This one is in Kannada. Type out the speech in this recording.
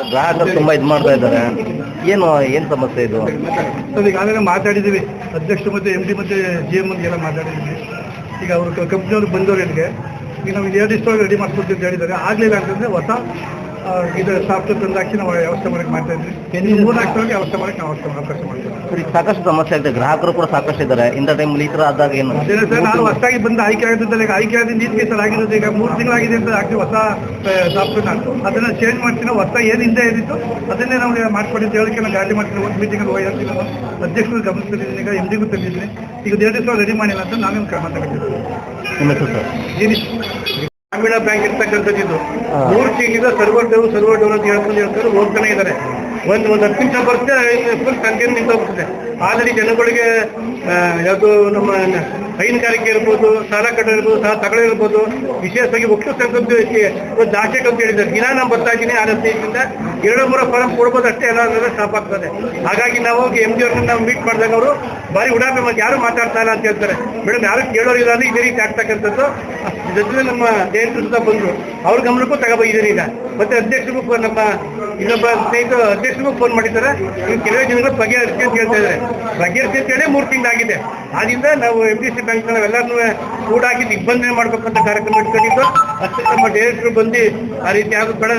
ಗ್ರಾಹಕರು ತುಂಬಾ ಇದು ಮಾಡ್ತಾ ಇದ್ದಾರೆ. ಏನು ಏನ್ ಸಮಸ್ಯೆ ಇದು? ಸರ್ ಈಗಾಗಲೇ ಮಾತಾಡಿದ್ದೀವಿ. ಅಧ್ಯಕ್ಷರು ಮತ್ತೆ ಎಂ ಡಿ ಮತ್ತೆ ಜಿ ಎಂ ಎಲ್ಲ ಮಾತಾಡಿದ್ದೀವಿ. ಈಗ ಅವರು ಕಂಪ್ನಿಯವರು ಬಂದವರು ಇಲ್ಲಿಗೆ. ಈಗ ನಾವು ಎರಡು ಇಷ್ಟವಾಗಿ ರೆಡಿ ಮಾಡ್ಕೊಡ್ತೀವಿ ಅಂತ ಹೇಳಿದ್ದಾರೆ. ಆಗಲಿಲ್ಲ ಅಂತಂದ್ರೆ ಹೊಸ ಇದು ಸಾಫ್ಟ್ವೇರ್ ತಂದಾಕಿ ನಾವು ವ್ಯವಸ್ಥೆ ಮಾಡಕ್ಕೆ ಮಾಡ್ತಾ ಇದ್ವಿ. ಮೂರ್ನಾಲ್ಕು ಸಾವಿರ ವ್ಯವಸ್ಥೆ ಮಾಡಕ್ಕೆ ನಾವು ಅವಕಾಶ ಅವಕಾಶ ಮಾಡ್ತೀವಿ ಸರಿ ಸಾಕಷ್ಟು ಸಮಸ್ಯೆ ಆಗಿದೆ ಗ್ರಾಹಕರು ಕೂಡ ಸಾಕಷ್ಟು ಇದ್ದಾರೆ. ಇಂಥ ಟೈಮ್ ಈ ತರ ಆದಾಗ ಏನು? ಸರ್ ನಾನು ಹೊಸದಾಗಿ ಬಂದು ಆಯ್ಕೆ ಆಗಿದ್ದಲ್ಲ ಈಗ ಆಯ್ಕೆ ಆದ ನೀತಿ ಸರ್ ಆಗಿರೋದು. ಈಗ ಮೂರು ತಿಂಗಳಾಗಿದೆ ಅಂತ ಆಗಿ ಹೊಸ ಸಾಫ್ಟ್ವೇರ್ ಅದನ್ನ ಚೇಂಜ್ ಮಾಡ್ತೀನಿ ಹೊಸ ಏನು ಹಿಂದೆ ಏನಿತ್ತು ಅದನ್ನೇ ನಾವು ಮಾಡ್ಕೊಡಿ ಅಂತ ಹೇಳಿಕೆ ನಾನು ಗಾಡಿ ಮಾಡ್ತೀನಿ. ಒಂದು ಮೀಟಿಂಗಲ್ಲಿ ಹೋಗಿ ಹೇಳ್ತೀನಿ ಅಧ್ಯಕ್ಷರು ಗಮನಿಸ್ತಿದ್ದೀನಿ ಈಗ ಎಂದಿಗೂ ತಂದಿದ್ದೀನಿ. ಈಗ ಎರಡು ದಿವಸ ರೆಡಿ ಮಾಡಿಲ್ಲ ಅಂತ ನಾನೇನು ಕ್ರಮ ತಗೊಂಡಿದ್ದೀನಿ ನಿಮ್ಮ ಹೆಸರು ಸರ್? ಗ್ರಾಮೀಣ ಬ್ಯಾಂಕ್ ಇರ್ತಕ್ಕಂಥದ್ದು ಇದು. ಮೂರು ತಿಂಗಳಿಂದ ಸರ್ವರ್ ಡೌನ್ ಸರ್ವರ್ ಡೌನ್ ಅಂತ ಹೇಳ್ಕೊಂಡು ಹೇಳ್ತಾರೆ ಹೋಗ್ತಾನೆ ಇದ್ದಾರೆ. ಒಂದು ಒಂದು ಹತ್ತು ನಿಮಿಷ ಬರುತ್ತೆ ಫುಲ್ ಸಂಖ್ಯೆ ನಿಂತೋಗ್ತದೆ ಆದರೆ ಜನಗಳಿಗೆ ಯಾವುದು ನಮ್ಮ ಹೈನುಗಾರಿಕೆ ಇರ್ಬೋದು ಸಾಲ ಕಟ್ಟೋ ಇರ್ಬೋದು ಸಾಲ ತಗೊಳ್ಳೋ ಇರ್ಬೋದು ವಿಶೇಷವಾಗಿ ಒಟ್ಟು ಸಂಕಲ್ಪ ಒಂದು ಜಾಸ್ತಿ ಅಂತ ಹೇಳಿದ್ದಾರೆ. ದಿನ ನಾನು ಬರ್ತಾ ಇದ್ದೀನಿ ಆ ರಸ್ತೆಯಿಂದ ಎರಡು ಮೂರು ಫಾರಂ ಕೊಡ್ಬೋದು ಅಷ್ಟೇ ಎಲ್ಲ ಸ್ಟಾಪ್ ಆಗ್ತದೆ. ಹಾಗಾಗಿ ನಾವು ಎಂ ಜಿ ಅವ್ರನ್ನ ನಾವು ಮೀಟ್ ಮಾಡಿದಾಗ ಅವರು ಬಾರಿ ಉಡಾಪೆ ಮತ್ತೆ ಯಾರು ಮಾತಾಡ್ತಾ ಇಲ್ಲ ಅಂತ ಹೇಳ್ತಾರೆ. ಮೇಡಮ್ ಯಾರು ಕೇಳೋರಿಲ್ಲ ಅಂದ್ರೆ ಇದೇ ರೀತಿ ಆಗ್ತಕ್ಕಂಥದ್ದು. ಜೊತೆ ನಮ್ಮ ಜಯಂತ ಸುಧಾ ಬಂದ್ರು. ಅವ್ರ ಗಮನಕ್ಕೂ ತಗೋಬಂದಿದ್ದೀನಿ ಈಗ ಮತ್ತೆ ಅಧ್ಯಕ್ಷರಿಗೂ ನಮ್ಮ ಇನ್ನೊಬ್ಬ ಸ್ನೇಹಿತರು ಅಧ್ಯಕ್ಷರಿಗೂ ಫೋನ್ ಮಾಡಿದ್ದಾರೆ. ಇನ್ನು ಕೆಲವೇ ಜನಗಳು ಬಗೆಹರಿಸಿ ಅಂತ ಹೇಳ್ತಾ ಇದ್ದಾರೆ. ಬಗೆಹರಿಸಿ ಅಂತ ಹೇಳಿ ಮೂರು ತಿಂಗಳಾಗಿದೆ ಆದ್ರಿಂದ ನಾವು ಎಂ ಡಿ ಸಿ ಬ್ಯಾಂಕ್ ಕೂಡ ಹಾಕಿ ದಿಗ್ಬಂಧನೆ ಮಾಡ್ಬೇಕಂತ ಕಾರ್ಯಕ್ರಮ ಇಟ್ಕೊಂಡಿದ್ದು. ಅಷ್ಟೇ ನಮ್ಮ ಡೈರೆಕ್ಟರ್ ಬಂದು ಆ ರೀತಿ ಆಗುತ್ತೆ ಬೇಡ